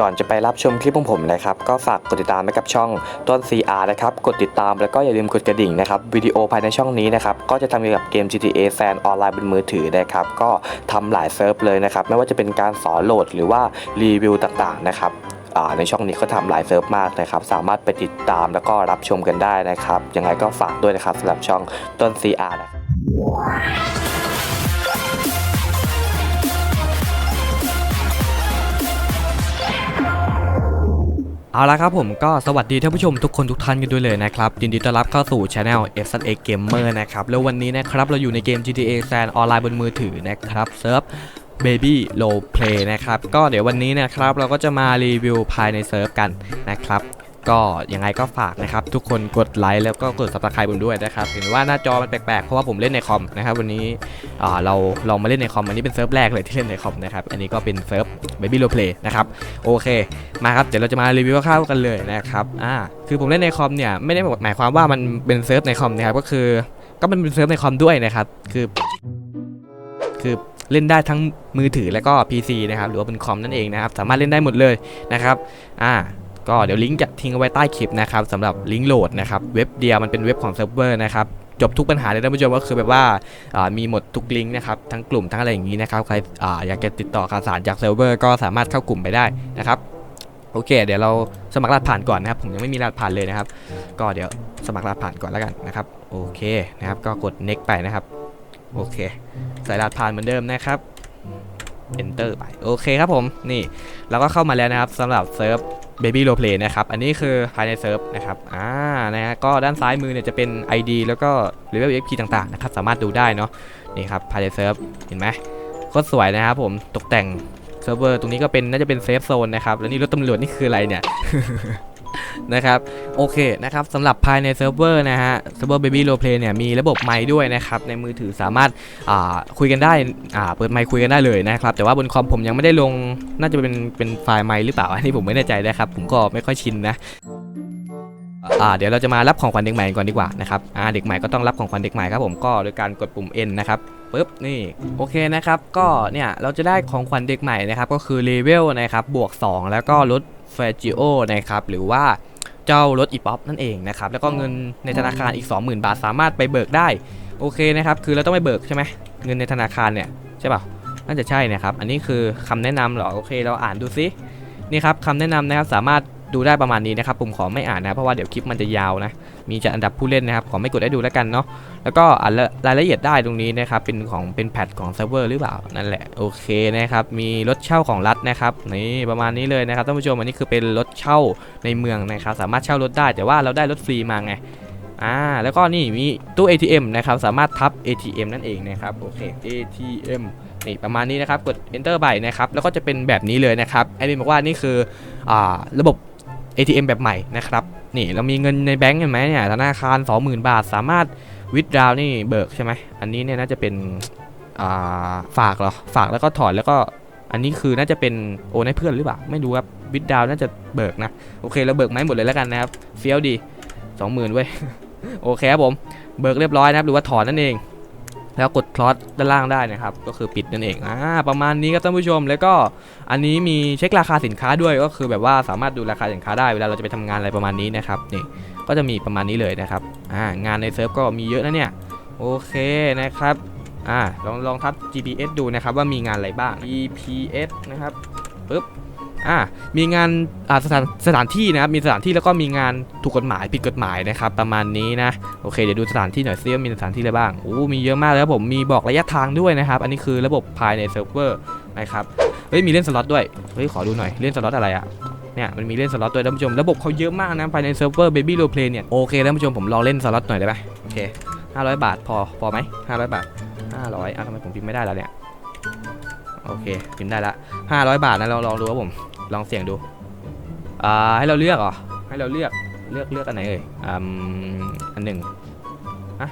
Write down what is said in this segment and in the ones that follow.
ก่อนจะไปรับชมคลิปของผมนะครับ ก็ฝากกดติดตามไว้กับช่องต้น CR นะครับ กดติดตามแล้วก็อย่าลืมกดกระดิ่งนะครับวิดีโอภายในช่องนี้นะครับ ก็จะทำเกี่ยวกับเกม GTA แฟนออนไลน์บนมือถือนะครับ ก็ทำหลายเซิร์ฟเลยนะครับ ไม่ว่าจะเป็นการสอนโหลดหรือว่ารีวิวต่างๆนะครับในช่องนี้ก็ทำหลายเซิร์ฟมากนะครับ สามารถไปติดตามแล้วก็รับชมกันได้นะครับ ยังไงก็ฝากด้วยนะครับสำหรับช่องต้น CR นะครับ เอาละครับผมก็สวัสดีท่านผู้ชมทุกคนทุกท่านกันด้วยเลยนะครับยินดีต้อนรับเข้าสู่ Channel s a Gamer นะครับแล้ววันนี้นะครับเราอยู่ในเกม GTA San ออนไลน์บนมือถือนะครับเซิร์ฟ Baby Low Play นะครับก็เดี๋ยววันนี้นะครับเราก็จะมารีวิวภายในเซิร์ฟกันนะครับ ก็ยังไงก็ฝากนะครับ ทุกคนกดไลค์แล้วก็กด subscribe ผมด้วยนะครับ เห็นว่าหน้าจอมันแปลกๆ เพราะว่าผมเล่นในคอมนะครับ วันนี้เราลองมาเล่นในคอม อันนี้เป็นเซิร์ฟแรกเลยที่เล่นในคอมนะครับ อันนี้ก็เป็นเซิร์ฟ Baby Low Play นะครับ โอเค มาครับ เดี๋ยวเราจะมารีวิวคร่าวกันเลยนะครับ อ่า คือผมเล่นในคอมเนี่ยไม่ได้หมายความว่ามันเป็นเซิร์ฟในคอมนะครับ ก็คือ ก็มันเป็นเซิร์ฟในคอมด้วยนะครับ คือ คือเล่นได้ทั้งมือถือแล้วก็ PC นะครับ หรือว่าเป็นคอมนั่นเองนะครับ สามารถเล่นได้หมดเลยนะครับ อ่า ก็เดี๋ยวลิงก์จะทิ้งเอาไว้ใต้คลิปนะครับสำหรับลิงก์โหลดนะครับเว็บเดียวมันเป็นเว็บของเซิร์ฟเวอร์นะครับจบทุกปัญหาเลยท่านผู้ชมก็คือแบบว่าามีหมดทุกลิงก์นะครับทั้งกลุ่มทั้งอะไรอย่างนี้นะครับใครอ่าอยากจะติดต่อข่าวสารจากเซิร์ฟเวอร์ก็สามารถเข้ากลุ่มไปได้นะครับโอเค เดี๋ยวเราสมัครรหัสผ่านก่อนนะครับ ผมยังไม่มีรหัสผ่านเลยนะครับ ก็เดี๋ยวสมัครรหัสผ่านก่อนแล้วกันนะครับ โอเคนะครับ ก็กด next ไปนะครับ โอเค ใส่รหัสผ่านเหมือนเดิมนะครับ enter ไป โอเคครับผม นี่ เราก็เข้ามาแล้วนะครับสำหรับเซิร์ฟ Baby Role Play นะครับ อันนี้คือภายในเซิร์ฟนะครับ อ่า นะฮะ ก็ด้านซ้ายมือเนี่ยจะเป็น ID แล้วก็ level XP ต่างๆนะครับ สามารถดูได้เนาะ นี่ครับภายในเซิร์ฟ เห็นไหมก็สวยนะครับผม ตกแต่งเซิร์ฟเวอร์ ตรงนี้ก็เป็นน่าจะเป็นเซฟโซนนะครับ แล้วนี่รถตำรวจนี่คืออะไรเนี่ย นะครับโอเคนะครับสำหรับภายในเซิร์ฟเวอร์นะฮะเซิร์ฟเวอร์ Baby Role Play เนี่ยมีระบบไมค์ด้วยนะครับในมือถือสามารถอ่าคุยกันได้อ่าเปิดไมค์คุยกันได้เลยนะครับแต่ว่าบนคอมผมยังไม่ได้ลงน่าจะเป็นเป็นไฟล์ไมค์หรือเปล่าอันนี้ผมไม่แน่ใจนะครับผมก็ไม่ค่อยชินนะอ่าเดี๋ยวเราจะมารับของขวัญเด็กใหม่ก่อนดีกว่านะครับอ่าเด็กใหม่ก็ต้องรับของขวัญเด็กใหม่ครับผมก็โดยการกดปุ่ม N นะครับปึ๊บนี่โอเคนะครับก็เนี่ยเราจะได้ของขวัญเด็กใหม่นะครับก็คือเลเวลนะครับบวก 2 แล้วก็รถเฟจิโอนะครับหรือว่า เจ้ารถอีป๊อปนั่นเองนะครับแล้วก็เงินในธนาคารอีก 20,000 บาทสามารถไปเบิกได้โอเคนะครับคือเราต้องไปเบิกใช่ไหมเงินในธนาคารเนี่ยใช่เปล่าน่าจะใช่นะครับอันนี้คือคำแนะนำเหรอโอเค เราอ่านดูซินี่ครับคำแนะนำนะครับสามารถ ดูได้ประมาณนี้นะครับผมขอไม่อ่านนะเพราะว่าเดี๋ยวคลิปมันจะยาวนะมีจัดอันดับผู้เล่นนะครับขอไม่กดได้ดูแล้วกันเนาะแล้วก็อ่านรายละเอียดได้ตรงนี้นะครับเป็นของเป็นแพทของเซิร์ฟเวอร์หรือเปล่านั่นแหละโอเคนะครับมีรถเช่าของรัฐนะครับนี่ประมาณนี้เลยนะครับท่านผู้ชมอันนี้คือเป็นรถเช่าในเมืองนะครับสามารถเช่ารถได้แต่ว่าเราได้รถฟรีมาไงอ่าแล้วก็นี่มีตู้ ATM นะครับสามารถทับ ATM นั่นเองนะครับโอเค ATM นี่ประมาณนี้นะครับกด enter ไปนะครับแล้วก็จะเป็นแบบนี้เลยนะครับแอดมินบอกว่านี่คืออ่าระบบ ATM แบบใหม่นะครับนี่เรามีเงินในแบงก์เห็นไหมเนี่ยธนาคาร 20,000 บาท สามารถวิดดาวนี่เบิกใช่ไหมอันนี้เนี่ยน่าจะเป็นาฝากเหรอฝากแล้วก็ถอนแล้วก็อันนี้คือน่าจะเป็นโอนให้เพื่อนหรือเปล่าไม่รู้ครับวิดดาวน่าจะเบิกนะโอเคเราเบิกไหมหมดเลยแล้วกันนะครับเฟี้ยวดี 20,000เว้ยโอเคครับผมเบิกเรียบร้อยนะครับหรือว่าถอนนั่นเอง แล้วกดคลอสด้านล่างได้นะครับ ก็คือปิดนั่นเองอ่าประมาณนี้ครับท่านผู้ชม แล้วก็อันนี้มีเช็คราคาสินค้าด้วยก็คือแบบว่าสามารถดูราคาสินค้าได้เวลาเราจะไปทำงานอะไรประมาณนี้นะครับนี่ก็จะมีประมาณนี้เลยนะครับอ่างานในเซิร์ฟก็มีเยอะนะเนี่ยโอเคนะครับอ่าลองลองทับ GPS ดูนะครับว่ามีงานอะไรบ้าง GPS นะครับปึ๊บ อ่ามีงานอ่าสถานสถานที่นะครับมีสถานที่แล้วก็มีงานถูกกฎหมายผิดกฎหมายนะครับประมาณนี้นะโอเคเดี๋ยวดูสถานที่หน่อยซิว่ามีสถานที่อะไรบ้างโอ้มีเยอะมากเลยครับผมมีบอกระยะทางด้วยนะครับ อันนี้คือระบบภายในเซิร์ฟเวอร์นะครับเฮ้ยมีเล่นสล็อตด้วยเฮ้ยขอดูหน่อยเล่นสล็อตอะไรอะเนี่ยมันมีเล่นสล็อตด้วยท่านผู้ชมระบบเขาเยอะมากนะภายในเซิร์ฟเวอร์ Baby Role Play เนี่ยโอเคท่านผู้ชมผมลองเล่นสล็อตหน่อยได้ไหมโอเค500 บาทพอพอไหม500 บาท 500อะทำไมผมพิมพ์ไม่ได้แล้วเนี่ยโอเคพิมพ์ได้ละ500 บาทนะลองลองดูครับผม ลองเสี่ยงดูอ่าให้เราเลือกเหรอให้เราเลือกเลือกเลือกอันไหนเอ่ยอืมอันหนึ่งอะ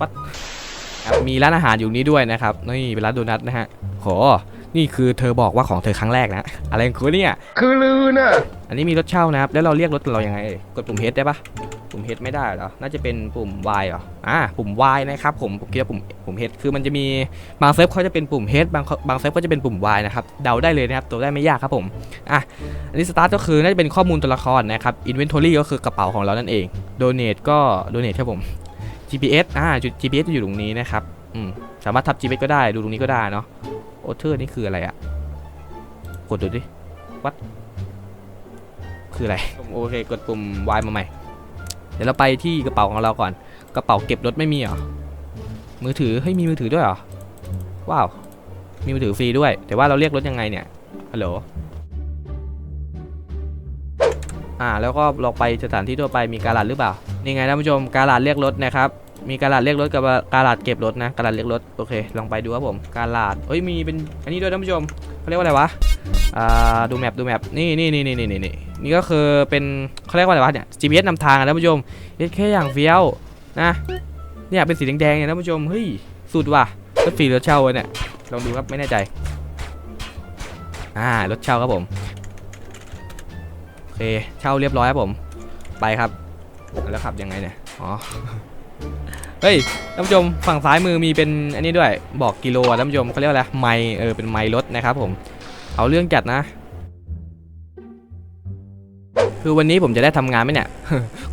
วัดครับมีร้านอาหารอยู่นี้ด้วยนะครับนี่เป็นร้านโดนัทนะฮะโหนี่คือเธอบอกว่าของเธอครั้งแรกนะ อะไรของคุณเนี่ย คือลือน่ะ อันนี้มีรถเช่านะครับ แล้วเราเรียกรถเรายังไงเอ่ยกดปุ่ม H ได้ปะ ปุ่ม H ไม่ได้เหรอ น่าจะเป็นปุ่ม Y เหรอ อ่า ปุ่ม Y นะครับผม ผมคิดว่าปุ่มปุ่ม H คือมันจะมีบางเซิร์ฟเขาจะเป็นปุ่ม H บางบางเซิร์ฟก็จะเป็นปุ่ม Y นะครับ เดาได้เลยนะครับ ตัวได้ไม่ยากครับผม อะ อันนี้สตาร์ทก็คือน่าจะเป็นข้อมูลตัวละครนะครับ Inventory ก็คือกระเป๋าของเรานั่นเอง Donate ก็ Donate ครับผม GPS อ่าจุด GPS จะอยู่ตรงนี้นะครับ อืม สามารถทับ GPS ก็ได้ ดูตรงนี้ก็ได้เนาะโอเทอร์นี่คืออะไรอะกดดูดิวัดคืออะไร โอเค กดปุ่ม Y มาใหม่ เดี๋ยวเราไปที่กระเป๋าของเราก่อน กระเป๋าเก็บรถไม่มีเหรอ มือถือเฮ้ยมีมือถือด้วยเหรอ ว้าว มีมือถือฟรีด้วย แต่ว่าเราเรียกรถยังไงเนี่ย ฮัลโหล อ่าแล้วก็เราไปสถานที่ทั่วไปมีการาดหรือเปล่า นี่ไงท่านผู้ชมการาดเรียกรถนะครับ มีการาดเรียกรถกับการาดเก็บรถนะ การาดเรียกรถ โอเค ลองไปดูครับผม การาดเฮ้ยมีเป็นอันนี้ด้วยท่านผู้ชมเขาเรียกว่าอะไรวะ อ่าดูแมปดูแมปนี่นี่นี่นี่นี่นี่ นี่ก็คือเป็นเขาเรียกว่าอะไรวะเนี่ย GPS นำทางอะท่านผู้ชมเฮ็แค่อย่างเฟี้ยวนะเนี่ยเป็นสีแดงๆเนี่ยท่านผู้ชมเฮ้ยสุดว่ะรถฟรีรถเช่าเว้ยเนี่ยลองดูครับไม่แน่ใจอ่ารถเช่าครับผมโอเคเช่าเรียบร้อยครับผมไปครับแล้วขับยังไงเนี่ยอ๋อเฮ้ยท่านผู้ชมฝั่งซ้ายมือมีเป็นอันนี้ด้วยบอกกิโลท่านผู้ชมเขาเรียกว่าอะไรไมเออเป็นไมรถนะครับผมเอาเรื่องจัดนะ คือวันนี้ผมจะได้ทำงานไหมเนี่ย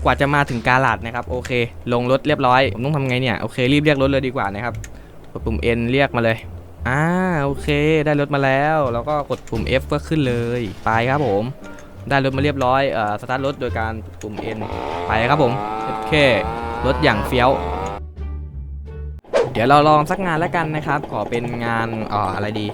กว่าจะมาถึงกาลาดนะครับ โอเค ลงรถเรียบร้อย ผมต้องทำไงเนี่ย โอเค รีบเรียกรถเลยดีกว่านะครับ กดปุ่ม N เรียกมาเลย อ่า โอเค ได้รถมาแล้ว แล้วก็กดปุ่ม F ก็ขึ้นเลย ไปครับผม ได้รถมาเรียบร้อย เอ่อ สตาร์ทรถโดยการปุ่ม N ไปครับผม โอเค รถอย่างเฟี้ยว เดี๋ยวเราลองสักงานแล้วกันนะครับ ขอเป็นงานอ่ออะไรดี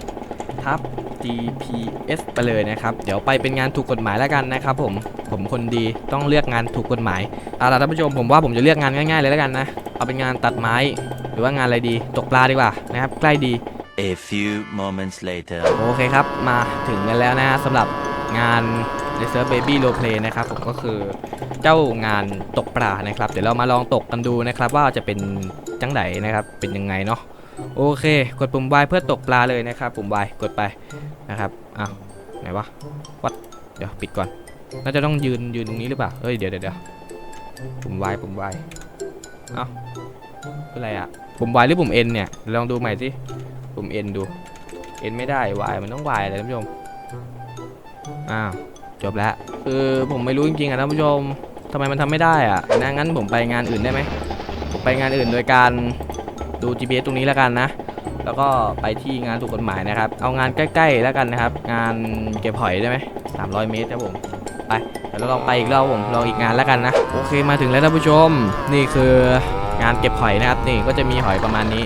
ทับ GPS ไปเลยนะครับ เดี๋ยวไปเป็นงานถูกกฎหมายแล้วกันนะครับผม ผมคนดีต้องเลือกงานถูกกฎหมายเอาล่ะท่านผู้ชมผมว่าผมจะเลือกงานง่ายๆเลยแล้วกันนะ เอาเป็นงานตัดไม้ หรือว่างานอะไรดี ตกปลาดีกว่านะครับ ใกล้ดี A few moments later. โอเคครับ มาถึงกันแล้วนะฮะสำหรับงานในเซิร์ฟ Baby Role Play นะครับผมก็คือเจ้างานตกปลานะครับ เดี๋ยวเรามาลองตกกันดูนะครับ ว่าจะเป็นจังไหนนะครับเป็นยังไงเนาะโอเค กดปุ่ม Y เพื่อตกปลาเลยนะครับ ปุ่ม Y กดไป นะครับอ้าวไหนวะวัดเดี๋ยวปิดก่อน น่าจะต้องยืนยืนตรงนี้หรือเปล่าเฮ้ยเดี๋ยวเดี๋ยวเดี๋ยวปุ่ม Y ปุ่ม Y เอ้าคืออะไรอะปุ่ม Y หรือปุ่ม N เนี่ยลองดูใหม่สิปุ่ม N ดูเอ็นไม่ได้ Y มันต้อง Y เลยท่านผู้ชมอ้าวจบแล้วคือผมไม่รู้จริงๆอะท่านผู้ชมทำไมมันทำไม่ได้อะนะงั้นผมไปงานอื่นได้ไหมผมไปงานอื่นโดยการดู GPS ตรงนี้แล้วกันนะ แล้วก็ไปที่งานถูกกฎหมายนะครับ เอางานใกล้ๆแล้วกันนะครับ งานเก็บหอยได้ไหม300เมตรครับผม ไปเดี๋ยวเราลองไปอีกรอบผมลองอีกงานแล้วกันนะ โอเคมาถึงแล้วท่านผู้ชม นี่คืองานเก็บหอยนะครับ นี่ก็จะมีหอยประมาณนี้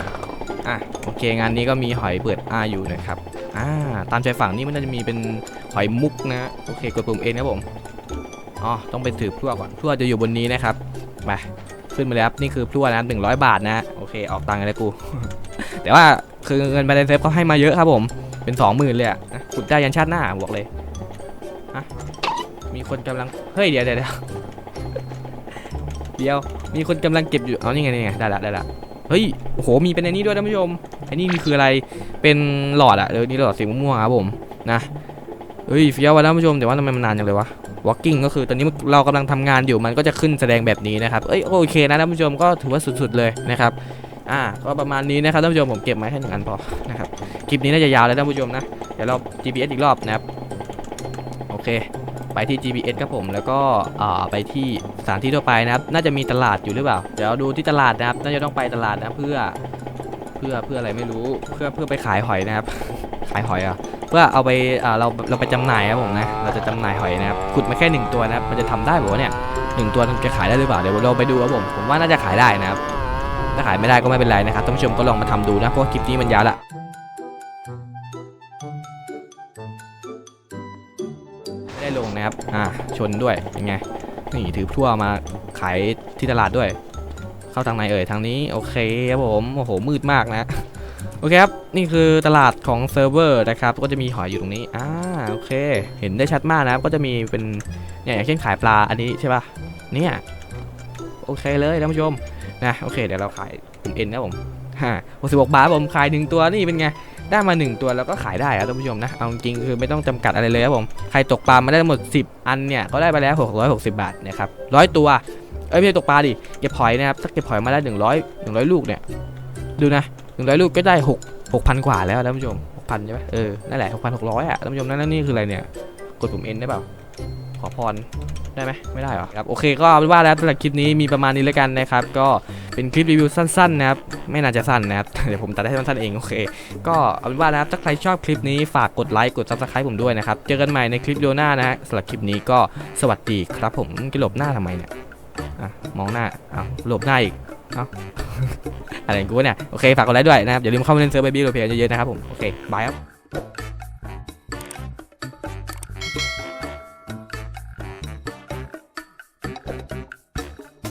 อะโอเค งานนี้ก็มีหอยเปิดอาอยู่นะครับ อ่าตามชายฝั่งนี่มันน่าจะมีเป็นหอยมุกนะ โอเคกดปุ่มเอนครับผม อ๋อต้องไปถือพลั่วก่อนพลั่วจะอยู่บนนี้นะครับ ไปขึ้นมาเลยครับนี่คือพลั่วนะหนึ่งร้อยบาทนะ โอเคออกตังค์เลยกู แต่ว่า คือเงินไปในเซฟเขาให้มาเยอะครับผม เป็นสองหมื่นเลยอะนะขุดได้ยันชาติหน้าบอกเลยฮะมีคนกำลัง เฮ้ยเดี๋ยวเดี๋ยวเดี๋ยว มีคนกำลังเก็บอยู่ เอานี่ไงนี่ไงได้ละได้ละ เฮ้ย โอ้โห มีเป็นอันนี้ด้วยท่านผู้ชมอันนี้นี่คืออะไร เป็นหลอดอะเออนี่หลอดสีม่วงๆครับผม นะเฮ้ยเฟี้ยวว่ะท่านผู้ชมแต่ว่าทำไมมันนานจังเลยวะ walking ก็คือตอนนี้เรากำลังทำงานอยู่มันก็จะขึ้นแสดงแบบนี้นะครับ เอ้ยโอเคนะท่านผู้ชมก็ถือว่าสุดๆเลยนะครับ อ่าก็ประมาณนี้นะครับท่านผู้ชมผมเก็บไว้แค่หนึ่งอันพอนะครับคลิปนี้น่าจะยาวเลยท่านผู้ชมนะเดี๋ยวเรา GPS อีกรอบนะครับโอเค ไปที่ GPS ครับผมแล้วก็อ่าไปที่สถานที่ทั่วไปนะครับ น่าจะมีตลาดอยู่หรือเปล่า เดี๋ยวดูที่ตลาดนะครับ น่าจะต้องไปตลาดนะเพื่อเพื่อเพื่ออะไรไม่รู้เพื่อเพื่อไปขายหอยนะครับ ขายหอยอะเพื่อเอาไปอ่าเราเราไปจำหน่ายครับผมนะเราจะจำหน่ายหอยนะครับขุดมาแค่หนึ่งตัวนะครับมันจะทำได้บอกว่าเนี่ยหนึ่งตัวมันจะขายได้หรือเปล่าเดี๋ยวเราไปดูครับผมผมว่าน่าจะขายได้นะครับ ถ้าขายไม่ได้ก็ไม่เป็นไรนะครับท่านผู้ชมก็ลองมาทำดูนะเพราะว่าคลิปนี้มันยาวละไม่ได้ลงนะครับอ่าชนด้วยเป็นไงนี่ถือพั่วมาขายที่ตลาดด้วย เข้าทางไหนเอ่ยทางนี้โอเคครับผมโอ้โหมืดมากนะโอเคครับ นี่คือตลาดของเซิร์ฟเวอร์นะครับ ก็จะมีหอยอยู่ตรงนี้ อ่า โอเค เห็นได้ชัดมากนะครับ ก็จะมีเป็น เนี่ยอย่างเช่นขายปลา อันนี้ใช่ป่ะ เนี่ย โอเคเลยท่านผู้ชมนะโอเคเดี๋ยวเราขายปุ่มเอ็นนะผมฮะ66บหกบาทผมขายหนึ่งตัวนี่เป็นไงได้มา 1 ตัวแล้วก็ขายได้ครับท่านผู้ชมนะเอาจริงคือไม่ต้องจำกัดอะไรเลยครับผมใครตกปลามาได้หมด 10 อันเนี่ยก็ได้ไปแล้ว 660 บาทนะครับร้อยตัวเอ้ยไม่ใช่ตกปลาดิเก็บหอยนะครับถ้าเก็บหอยมาได้ 100 100 ลูกเนี่ยดูนะ 100 ลูกก็ได้ 6 6,000 กว่าแล้วท่านผู้ชม6,000ใช่ไหมเออนั่นแหละ6,600อะท่านผู้ชมนั่นนี่คืออะไรเนี่ยกดปุ่ม N ได้เปล่า ขอพรได้ไหมไม่ได้เหรอครับโอเคก็เอาเป็นว่าแล้วสำหรับคลิปนี้มีประมาณนี้แล้วกันนะครับ ก็เป็นคลิปรีวิวสั้นๆนะครับไม่น่าจะสั้นนะครับเดี๋ยวผมตัดให้สั้นๆเองโอเค ก็เอาเป็นว่านะครับถ้าใครชอบคลิปนี้ฝากกดไลค์กด subscribe ผมด้วยนะครับเจอกันใหม่ในคลิปวิดีโอหน้านะฮะสำหรับคลิปนี้ก็สวัสดีครับผมจะหลบหน้าทำไมเนี่ยอะมองหน้าอ้าวหลบหน้าอีกเอาอะไรกูเนี่ยโอเคฝากกดไลค์ด้วยนะครับอย่าลืมเข้ามาเล่นเซิร์ฟเบบี้โรเพียเยอะๆนะครับผมโอเคบายครับ